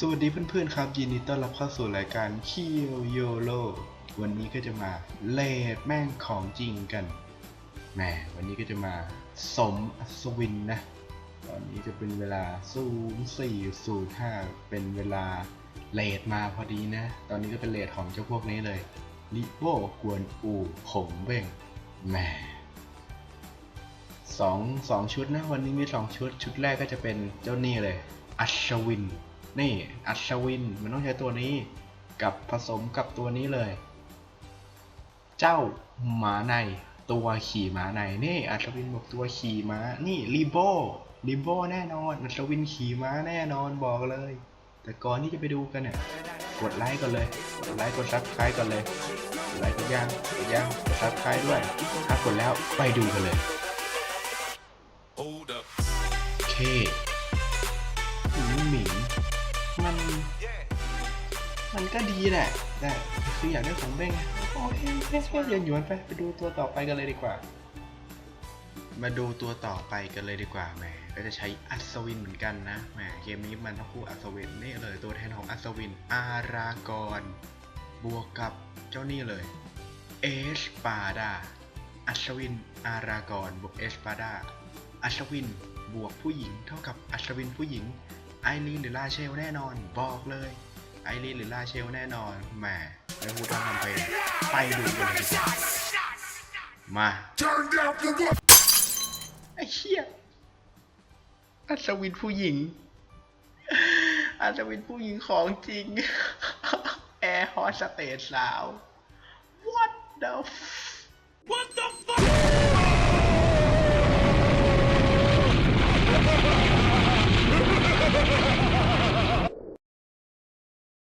สวัสดีเพื่อนๆครับ ยินดีต้อนรับเข้าสู่รายการคิวโยโ o วันนี้ก็จะมาเลดแม่งของจริงกันแหมวันนี้ก็จะมาสมอัศวินนะ ตอนนี้จะเป็นเวลา0405เป็นเวลาเลดมาพอดีนะ ตอนนี้ก็เป็นเลดของเจ้าพวกนี้เลยลิโวกวนอูขงเบ้งแหมสองสองชุดนะ วันนี้มีสองชุด ชุดแรกก็จะเป็นเจ้านี่เลย อัศวิน นี่อัศวินมันต้องใช้ตัวนี้ กับผสมกับตัวนี้เลย เจ้าหมาในตัวขี่ม้าในนี่อัศวินบอกตัวขี่ม้านี่รีโบรีโบแน่นอนอัศวินขี่ม้าแน่นอนบอกเลย แต่ก่อนที่จะไปดูกันเนี่ยกดไลค์ก่อนเลยกดไลค์กดซับสไครต์ก่อนเลยกดไลค์กดย่างกดย่างกดซับสไครต์ด้วยถ้ากดแล้วไปดูกันเลย Hold up. โอเค มันก็ดีแหละ แต่คืออยากได้ของเบ้งโอเคแค่แค่ยันหยวนไป ไปดูตัวต่อไปกันเลยดีกว่า มาดูตัวต่อไปกันเลยดีกว่าแหม ก็จะใช้อัศวินเหมือนกันนะ แหม เกมนี้มันต้องคู่อัศวินนี่เลยตัวแทนของอัศวิน อารากร บวกกับเจ้านี่เลย เอสปาดา อัศวิน อารากร บวกเอสปาดา อัศวิน บวกผู้หญิง เท่ากับอัศวินผู้หญิง ไอรีนหรือลาเชลแน่นอน บอกเลย ไอรีนหรือลาเชลแน่นอนแหมไม่พูดต้องทำไปไปดูกันเลยมาไอ้เชี่ยอัศวินผู้หญิงอัศวินผู้หญิงของจริงแอร์ฮอสเตสสาว What the